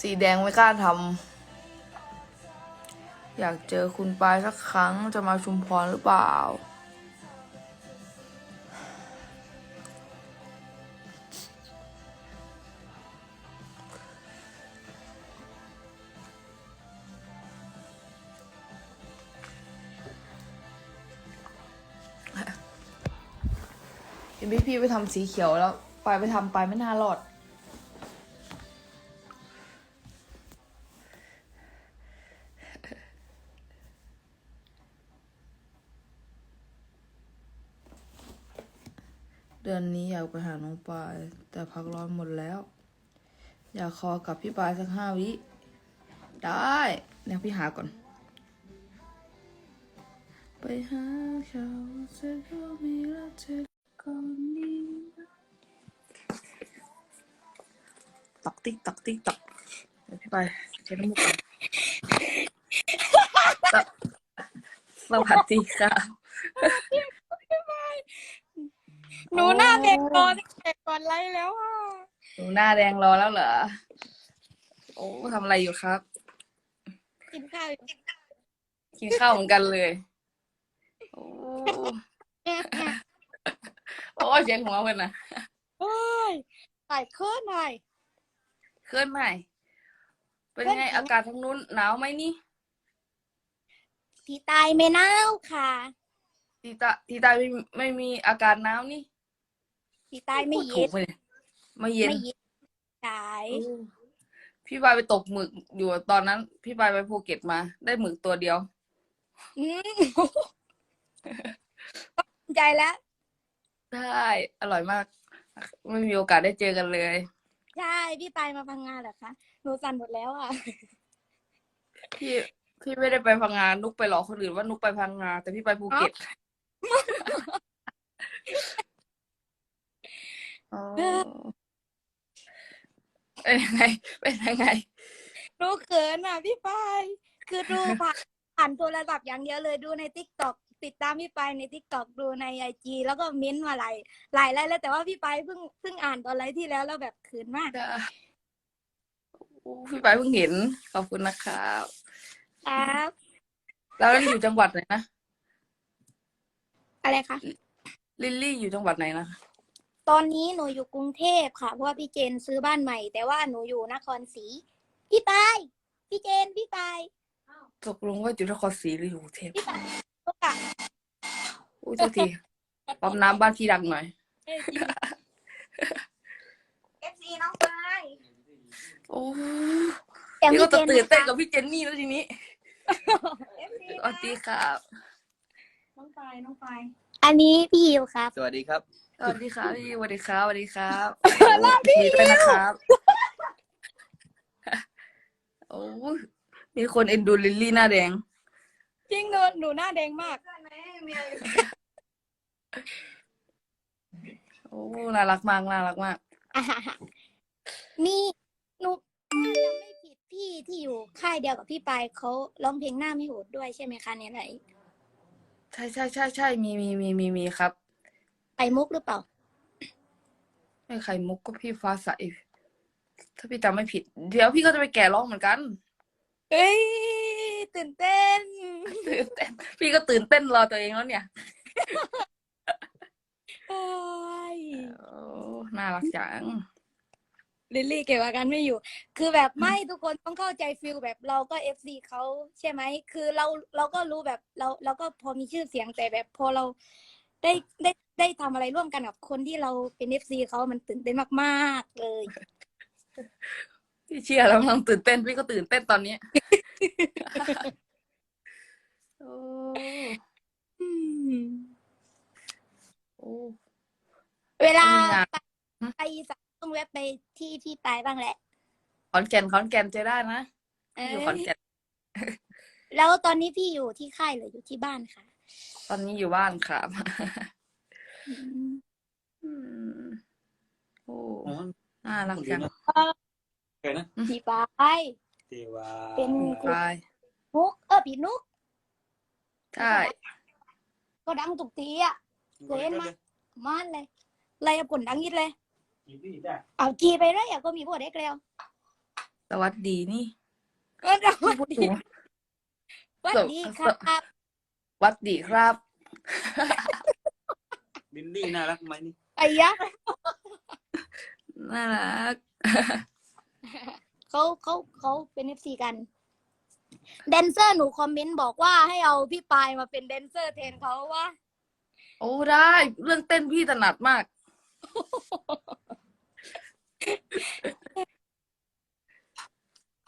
สีแดงไม่กล้าทำอยากเจอคุณปายสักครั้งจะมาชุมพรหรือเปล่า เห็นพี่พี่ไปทำสีเขียวแล้วปลายไปทำปลายไม่น่ารอด ไปหาน้องปาย แต่พักร้อนหมดแล้ว อยากคอกับพี่ปายสักห้าวิ ได้เดี๋ยวพี่หาก่อน ไปหาเขาเธอก็มีรักเธอก่อนนี้ตอกติ๊กตอกติ๊กตอกเดี๋ยวพี่ไปเช็ดน้ำมูกก่อนสวัสดีค่ะ หนูหน้าเด็กก่อนเด็กก่อนไล่แล้วอะหนูหน้าแดงรอแล้วเหรอ โอ้ทำอะไรอยู่ครับ กินข้าวอยู่กินข้าวเหมือนกันเลย โอ้โอ้เสียงหัวเพื่อนนะเฮ้ยถ่ายเคลื่อนหน่อยเคลื่อนไหมเป็นไงอากาศทางนู้นหนาวไหมนี่ทีตายไม่น่าวค่ะทีตาทีตาไม่ไม่มีอากาศหนาวนี่ ทีตายไม่ถูเย็กนไหมเนี่ยไม่เย็น ไม่เย็นตายโอ้พี่บายไปตกหมึกอยู่ตอนนั้น พี่บายไปภูเก็ตมา ได้หมึกตัวเดียว อืมใจแล้ว ได้ อร่อยมาก ไม่มีโอกาสได้เจอกันเลย ใช่ พี่ไปมาพังงานเหรอคะ หนูสั่นหมดแล้วอะ พี่พี่ไม่ได้ไปพังงานนุกไปหลอกคนอื่นว่านุกไปพังงานแต่พี่ไปภูเก็ต อ๋อเป็นยังไง เป็นยังไงหนูเขินอะพี่ไปคือดูผ่านผ่านโทรศัพท์อย่างเดียวเลยดูในทิกตอกติดตามพี่ไปในทิกตอกดูในไอจีแล้วก็เม้นต์มาหลายหลายไลน์แล้วแต่ว่าพี่ไปเพิ่งเพิ่งอ่านตอนไลน์ที่แล้วแล้วแบบเขินมากจ้ะโอ้พี่ไปเพิ่งเห็น ขอบคุณนะครับครับแล้วลิลลี่อยู่จังหวัดไหนนะอะไรคะลิลลี่อยู่จังหวัดไหนนะ ตอนนี้หนูอยู่กรุงเทพค่ะ เพราะว่าพี่เจนซื้อบ้านใหม่ แต่ว่าหนูอยู่นครศรีพี่ปายพี่เจนพี่ปายตกลงว่าอยู่นครศรีหรืออยู่กรุงเทพพี่ปายลูกอะอุ้ยเจ้าทีปั๊มน้ำบ้านพี่ดังหน่อยเอฟซีน้องปายโอ้เสียงพี่พี่ก็เจจะนตื่นเต้นนะกับคะพี่เจนนี่แล้วทีนี้เอฟซีสวัสดีครับน้องปายน้องปายอันนี้พี่ยิวครับ สวัสดีครับ สวัสดีครับพี่สวัสดีครับสวัสดีครับพี่ด้วยนะครับ โอ้ยมีคนเอ็นดูลิลลี่หน้าแดง จริงหนูหนูหน้าแดงมากโอ้น่ารักมากน่ารักมากอ่าฮะนี่หนูถ้าจำไม่ผิดพี่ที่อยู่ค่ายเดียวกับพี่ปายเขาร้องเพลงหน้าไม่โหดด้วยใช่ไหมคะเนี่ยไหนใช่ใช่ใช่ใช่มีมีมีมีมีครับ ไปมุกหรือเปล่า ไม่ใครมุกก็พี่ฟ้าใส ถ้าพี่จำไม่ผิด เดี๋ยวพี่ก็จะไปแก่ร้องเหมือนกันเอ้ยตื่นเต้น ตื่นเต้น พี่ก็ตื่นเต้นรอตัวเองแล้วเนี่ยโอ้ยโอ้น่ารักจังลิลลี่เก็บอาการไม่อยู่ คือแบบไม่ทุกคนต้องเข้าใจฟิลแบบเราก็เอฟซีเขาใช่ไหม คือเราเราก็รู้แบบเราเราก็พอมีชื่อเสียงแต่แบบพอเรา ได้ได้ได้ทำอะไรร่วมกันกับคนที่เราเป็นเอฟซีเขามันตื่นเต้นมากๆเลยพี่เชียร์แล้วกำลังตื่นเต้นพี่ก็ตื่นเต้นตอนนี้ โอ้อืมโอ้เวลามีงานไปไปอีสานต้องแวะไปที่ที่ปลายบ้างแหละ ขอนแก่นขอนแก่นเจอได้นะเอพี่อยู่อขอนแก่น แล้วตอนนี้พี่อยู่ที่ค่ายหรืออยู่ที่บ้านคะ ตอนนี้อยู่บ้านครับอืมอืมโอ้อ๋อน่ารักจังใครนะพี่ปลายเทวาเป็นไปนุกเออพี่นุกใช่ก็ดังตุกตีอะเว้นมามานเลยไล่กับคนดังยิดเลยเอาจีไปเลยอะก็มีพวกเด็กแล้วสวัสดีนี่ก็จะพี่พูดถูกสวัสดีครับส วัสดีครับลินลี่น่ารักไหมนี่ไอ้ยักษ์น่ารักเขาเขาเขาเป็นเอฟซีกัน แดนเซอร์หนูคอมเมนต์บอกว่าให้เอาพี่ปายมาเป็นแดนเซอร์แทนเขาว่า โอ้ได้ เรื่องเต้นพี่ถนัดมาก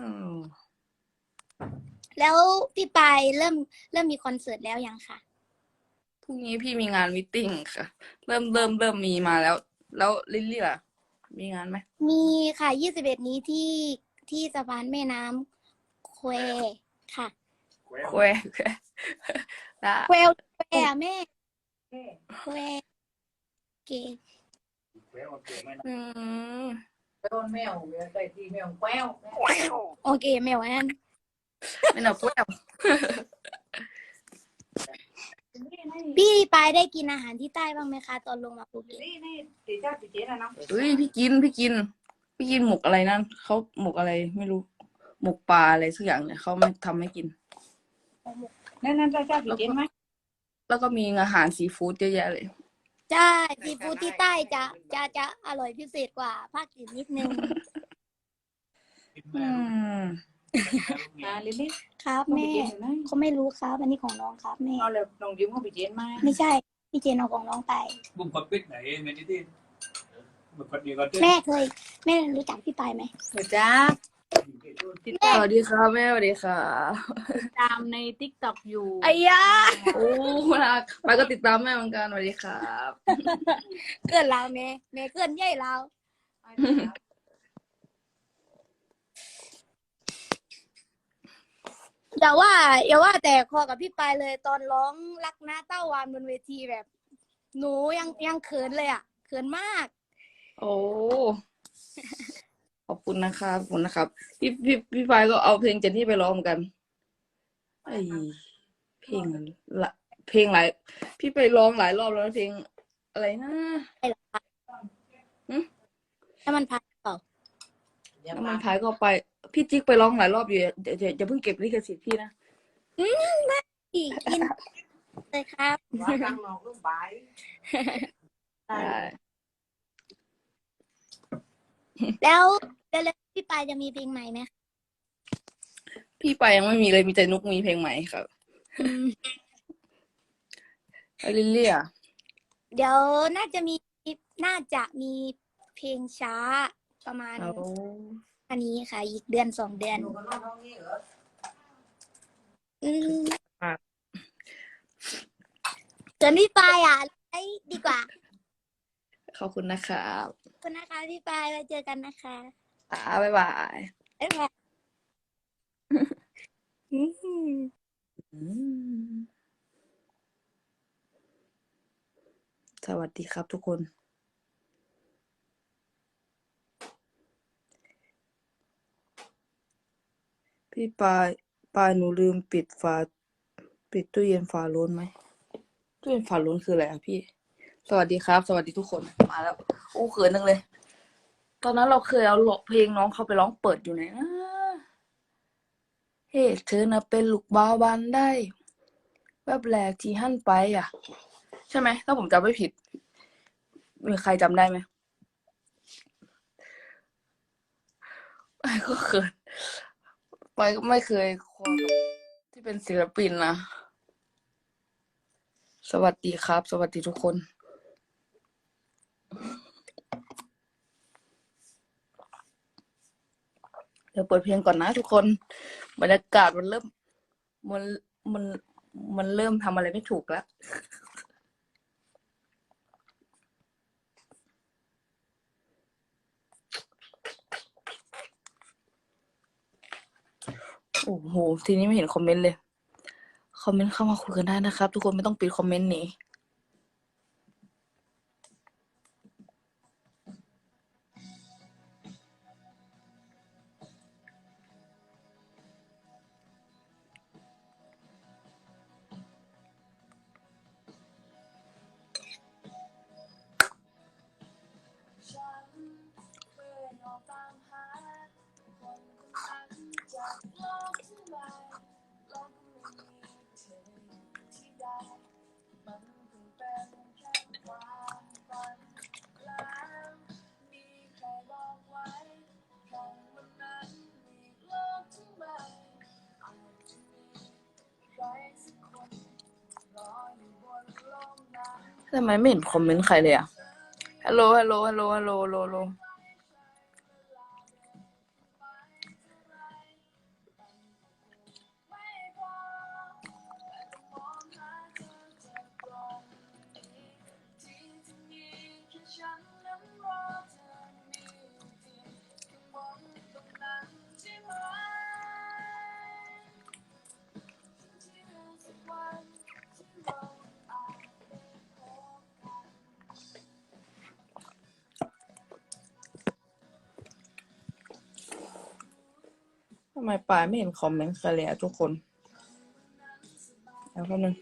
อืม แล้วพี่ปายเริ่มเริ่มมีคอนเสิร์ตแล้วยังคะพรุ่งนี้พี่มีงานมิทติ้งค่ะ เริ่มเริ่มเริ่มมีมาแล้ว แล้วลิลลี่ล่ะ มีงานไหมมีค่ะยี่สิบเอ็ดนี้ที่ที่สะพานแม่น้ำแควค่ะแควแควแควได้แควแควอะแม่แควเกแควเอาเกิดไม่นะอืม con mèo vậy thì mèo queo โอเคแมวอันนั้น ไม่หนาแควพี่ปายได้กินอาหารที่ใต้บ้างไหมคะ ตอนลงมาภูเก็ต đi đi thì chắc thì chế là nó เฮ้ยพี่กินพี่กิน พี่กินหมกอะไรนั่นเขาหมกอะไรไม่รู้ หมกปลาอะไรสักอย่างเนี่ยเขาไม่ทำให้กิน nên nên chắc thì chế mấy แล้วก็มีอาหารซีฟู้ดเยอะแยะเลย ใช่ซีฟู้ดที่ใต้จะจะจะอร่อยพิเศษกว่าภาคอื่นนิดนึง อืม à lên đi ครับ không แม่ bị chế thì nói เขาไม่รู้ครับ อันนี้ของน้องครับแม่ nó là đồng kiếm không bị chế mai ไม่ใช่พี่เจนเอาของน้องไปบุ้มกดปิดไหนเมนิตี้บุ้มกดดีกว่าแม่เคยแม่รู้จักพี่ปายไหม người cha สวัสดีค่ะแม่สวัสดีค่ะ làm này tiktok dù ไอ้ยาโอ้รักไปก็ติดตามแม่เหมือนกันสวัสดีครับ เกินเราแม่แม่เกินใหญ่เรา อย่าว่า อย่าว่าแต่คอกับพี่ปายเลยตอนร้องรักนะเต้าวานบนเวทีแบบ หนูยังยังเขินเลยอะเขินมาก โอ้ขอบคุณนะครับขอบคุณนะครับ พี่พี่พี่ปายก็เอาเพลงเจนนี่ไปร้องเหมือนกันไอเพลงละเพลงหลาย พี่ไปร้องหลายรอบแล้วนะเพลงอะไรนะถ้ามันพักเปล่า น้ำมันพายก็ไป พี่จิ๊กไปร้องหลายรอบอยู่อย่าอย่าอย่าอย่าเพิ่งเก็บลิขสิทธิ์พี่นะพี่ยินเลยครับ và tăng nó cũng bái ใช่แล้วแล้วพี่ปายจะมีเพลงใหม่ไหมคะพี่ไปยังไม่มีเลยมีแต่นุกมีเพลงใหม่ครับอืมแล้วลิลลี่อะเดี๋ยวน่าจะมีน่าจะมีเพลงช้าประมาณ เอาอั นนี้ค่ะ อีกเดือนสองเดือน nó có nó không nghe nữa อืมเกินพี่ปายอะไอ้ดีกว่า ขอบคุณนะครับขอบคุณนะคะพี่ปายไว้เจอกันนะคะอ่าบ๊ายบาย บ๊ายบายอืมอืมสวัสดีครับทุกคน พี่ปายปายหนูลืมปิดฝา ปิดตู้เย็นฝาโล้นไหมตู้เย็นฝาโล้นคืออะไรอะพี่ สวัสดีครับ สวัสดีทุกคนมาแล้วโอ้เขินนึงเลย ตอนนั้นเราเคยเอาเพลงน้องเขาไปร้องเปิดอยู่ไหนนะเฮ้เธอน่ะเป็นลูกบาบานได้ แวบแรกที่หั่นไปอะ ใช่ไหมถ้าผมจำไม่ผิดมีใครจำได้ไหมไปก็เขิน ไปก็ไม่เคยคว้ากับที่เป็นศิลปินนะ สวัสดีครับ สวัสดีทุกคน เดี๋ยวเปิดเพลงก่อนนะทุกคน บรรยากาศมันเริ่ม มันมันมันเริ่มทำอะไรไม่ถูกแล้ว โอ้โห ทีนี้ไม่เห็นคอมเมนต์เลย คอมเมนต์เข้ามาคุยกันได้นะครับ ทุกคนไม่ต้องปิดคอมเมนต์หนี ทำไมไม่เห็นคอมเมนต์ใครเลยอะฮัลโหลฮัลโหลฮัลโหลฮัลโหลฮัลโหล ไมปายไม่เห็นคอมเมนต์ใครเลยอะทุกคนแล้วก็นึง